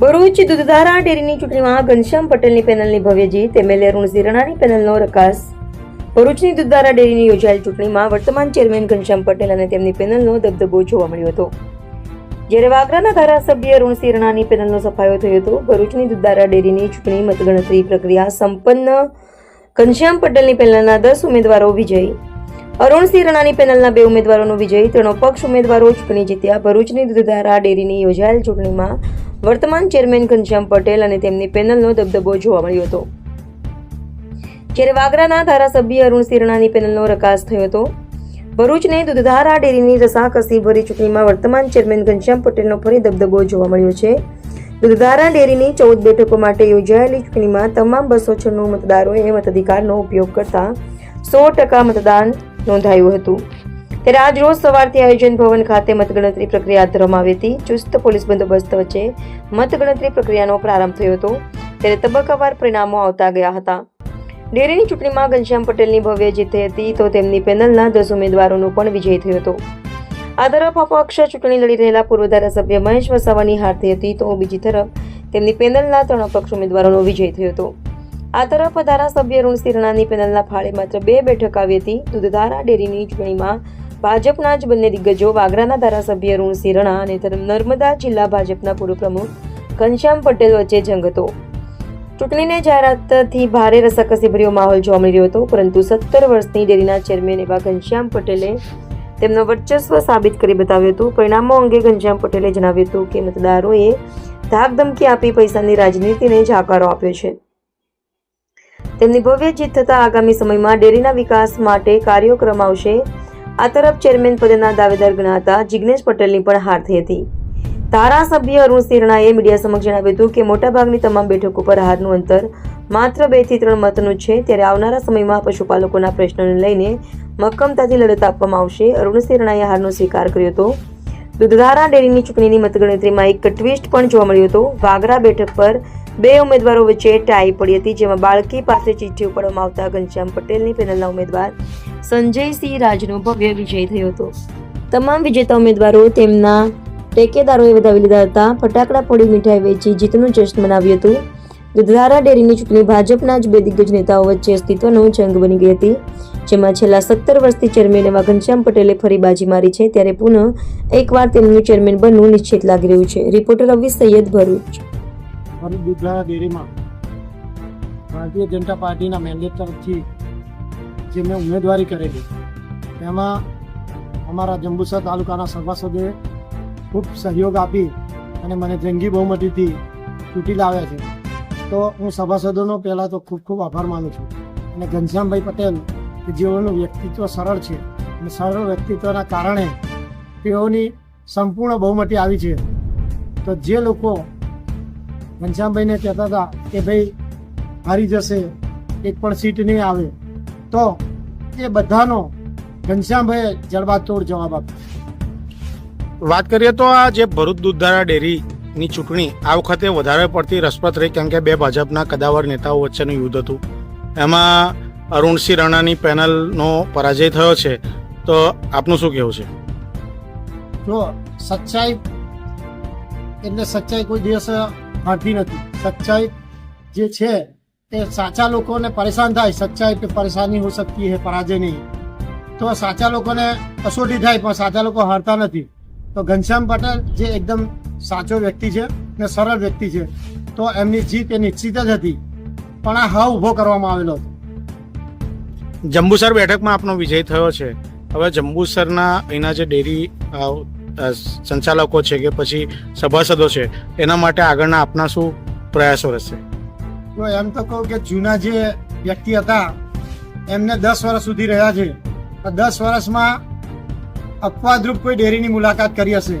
ભરૂચ દૂધધારા ડેરીની ચૂંટણીમાં ઘનશ્યામ પટેલની પેનલની ભવ્ય જીત એમએલએ અરુણ ઝીરાણાની પેનલનો રકાસ. ભરૂચની દૂધધારા ડેરીની યોજાયેલ ચૂંટણીમાં વર્તમાન ચેરમેન ઘનશ્યામ પટેલ અને તેમની પેનલનો દબદબો જોવા મળ્યો હતો. જ્યારે વાગરાના ધારાસભ્ય અરુણ સિરણાની પેનલનો સફાયો થયો હતો, ભરૂચની દુધારા ડેરીની ચૂંટણી મતગણતરી પ્રક્રિયા સંપન્ન. ઘનશ્યામ પટેલની પેનલના દસ ઉમેદવારો વિજયી. અરુણ સિરણાની પેનલના બે ઉમેદવારોનો વિજય, ત્રણો પક્ષ ઉમેદવારો, ચૂંટણી જીત્યા ભરૂચની દૂધધારા ડેરીની યોજાયેલ ચૂંટણીમાં વર્તમાન ચેરમેન ઘનશ્યામ પટેલ અને તેમની પેનલનો દબદબો જોવા મળ્યો હતો. જ્યારે વાગરાના ધારાસભ્ય અરુણ સિરણાની પેનલનો રકાસ થયો હતો, ભરૂચને દૂધધારા ડેરીની રસાકસી ભરી ચૂંટણીમાં વર્તમાન ચેરમેન ઘનશ્યામ પટેલનો ફરી દબદબો જોવા મળ્યો છે. દૂધધારા ડેરીની ચૌદ બેઠકો માટે યોજાયેલી ચૂંટણીમાં તમામ બસો છન્નું મતદારોએ મતાધિકારનો ઉપયોગ કરતા સો ટકા મતદાન નોંધાયું હતું. ત્યારે આજ રોજ સવારથી આયોજન ભવન ખાતે મતગણતરી પ્રક્રિયા હાથ ધરવામાં આવી હતી. ચુસ્ત પોલીસ બંદોબસ્ત વચ્ચે મતગણતરી પ્રક્રિયાનો પ્રારંભ થયો હતો. ત્યારે તબક્કાવાર પરિણામો આવતા ગયા હતા. ડેરીની ચૂંટણીમાં ઘનશ્યામ પટેલની ભવ્ય જીત થઈ હતી તો તેમની પેનલના દસ ઉમેદવારોનો પણ વિજય થયો હતો. આ તરફ અપક્ષ ચૂંટણી લડી રહેલા પૂર્વ ધારાસભ્ય મહેશ વસાવાની હાર થઈ હતી તો બીજી તરફ તેમની પેનલના ત્રણ અપક્ષ ઉમેદવારોનો વિજય થયો હતો. આ તરફ ધારાસભ્ય ઋણ સિરણાની પેનલના ફાળે માત્ર બે બેઠક આવી હતી. દૂધધારા ડેરીની ચૂંટણીમાં ભાજપના જ બંને દિગ્ગજો વાગરાના ધારાસભ્ય ઋણ સિરણા અને નર્મદા જિલ્લા ભાજપના પૂર્વ પ્રમુખ ઘનશ્યામ પટેલ વચ્ચે જંગ હતો. ચૂંટણીને જાહેરાતથી ભારે રસાકસીભર્યો માહોલ જોવા મળી રહ્યો હતો, પરંતુ સત્તર વર્ષની ડેરીના ચેરમેન એવા ઘનશ્યામ પટેલે તેમનો વર્ચસ્વ સાબિત કરી બતાવ્યું હતું. પરિણામો અંગે ઘનશ્યામ પટેલે જણાવ્યું હતું કે મતદારોએ ધાક ધમકી આપી પૈસાની રાજનીતિને જાકારો આપ્યો છે. તેમની ભવ્ય જીત થતાં આગામી સમયમાં ડેરીના વિકાસ માટે કાર્યક્રમ આવશે આ તરફ ચેરમેન પદેના દાવેદાર ગણાતા જિગ્નેશ પટેલની પણ હાર થઈ હતી. ધારાસભ્ય અરુણ સિરણાએ મીડિયા સમક્ષ જણાવ્યું હતું કે મોટાભાગની તમામ બેઠકો પર હારનું અંતર માત્ર બેથી ત્રણ મતનું છે. ત્યારે આવનારા સમયમાં પશુપાલકોના પ્રશ્નોને લઈને મક્કમતાથી લડત આપવામાં આવશે. અરુણ સિરણાએ હારનો સ્વીકાર કર્યો હતો. દૂધધારા ડેરીની ચૂંટણીની મતગણતરીમાં એક ટ્વિસ્ટ પણ જોવા મળ્યો હતો. વાગરા બેઠક પર બે ઉમેદવારો વચ્ચે ટાઈ પડી હતી, જેમાં બાળકી પાસે ચિઠ્ઠી ઉપાડવામાં આવતા ઘનશ્યામ પટેલની પેનલના ઉમેદવાર સંજયસિંહ રાજનો ભવ્ય વિજય થયો હતો. તમામ વિજેતા ઉમેદવારો તેમના ટેકેદારોએ વધાવી લીધા હતા. ફટાકડા ફોડી મીઠાઈ વેચી જીતનું જશ્ન મનાવ્યું હતું. દુધારા ડેરીની ચૂંટણી ભાજપના જ બે દિગ્ગજ નેતાઓ વચ્ચે અસ્તિત્વનો જંગ બની ગઈ હતી, જેમાં છેલ્લા સત્તર વર્ષથી ચેરમેન એવા ઘનશ્યામ પટેલે ફરી બાજી મારી છે, ત્યારે પુનઃ એકવાર તેમનું ચેરમેન બનવું નિશ્ચિત લાગી રહ્યું છે. રિપોર્ટર રવિ સૈયદ ભરૂચ. ભરૂચ દૂધધારા ડેરીમાં ભારતીય જનતા પાર્ટીના મેન્ડેટ તરફથી જે મેં ઉમેદવારી કરેલી, તેમાં અમારા જંબુસર તાલુકાના સભાસદોએ ખૂબ સહયોગ આપી અને મને જંગી બહુમતીથી ચૂંટી લાવ્યા છે. તો હું સભાસદોનો પહેલાં તો ખૂબ ખૂબ આભાર માનું છું. અને ઘનશ્યામભાઈ પટેલ, કે જેઓનું વ્યક્તિત્વ સરળ છે અને સરળ વ્યક્તિત્વના કારણે તેઓની સંપૂર્ણ બહુમતી આવી છે. તો જે લોકો ઘનશ્યામભાઈને કહેતા હતા કે ભાઈ હારી જશે એક પણ સીટ નહીં આવે. તો એ બધાનો ઘનશ્યામભાઈએ જડબાતોડ જવાબ આપ્યો. વાત કરીએ તો આ જે ભરૂચ દૂધધારા ડેરીની ચૂંટણી આ વખતે વધારે પડતી રસપ્રદ રહી કેમ કે બે ભાજપના કદાવર નેતાઓ વચ્ચેનું યુદ્ધ હતું. એમાં અરુણસિંહ રાણાની પેનલનો પરાજય થયો છે. તો આપનું શું કહેવું છે? જો સચ્ચાઈ એટલે સચ્ચાઈ કોઈ દિવસ હાંડતી નથી. સચ્ચાઈ જે છે એ સાચા લોકોને પરેશાન થાય. સચ્ચાઈ પે પરેશાની હો સકતી હે, પરાજય નહીં. તો સાચા લોકોને કસોટી થાય, પણ સાચા લોકો હારતા નથી. તો ઘનશ્યામ પટેલ જે એકદમ સાચો વ્યક્તિ છે ને સરળ વ્યક્તિ છે, તો એમની જીત એ નિશ્ચિત જ હતી. પણ આ હા ઊભો કરવામાં આવેલો હતો. જંબુસર બેઠકમાં આપનો વિજય થયો છે. હવે જંબુસરના અહીંના જે ડેરી સંચાલકો છે કે પછી સભાસદો છે, એના માટે આગળના આપના શું પ્રયાસો રહેશે. તો એમ તો કહું કે જૂના જે વ્યક્તિ હતા, એમને દસ વર્ષ સુધી રહ્યા છે. દસ વર્ષમાં અપવાદરૂપ કોઈ ડેરીની મુલાકાત કરી હશે.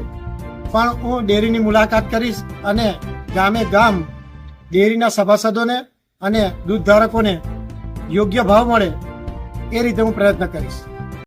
પણ હું ડેરીની મુલાકાત કરીશ અને ગામે ગામ ડેરીના સભાસદોને અને દૂધ ધારકોને યોગ્ય ભાવ મળે એ રીતે હું પ્રયત્ન કરીશ.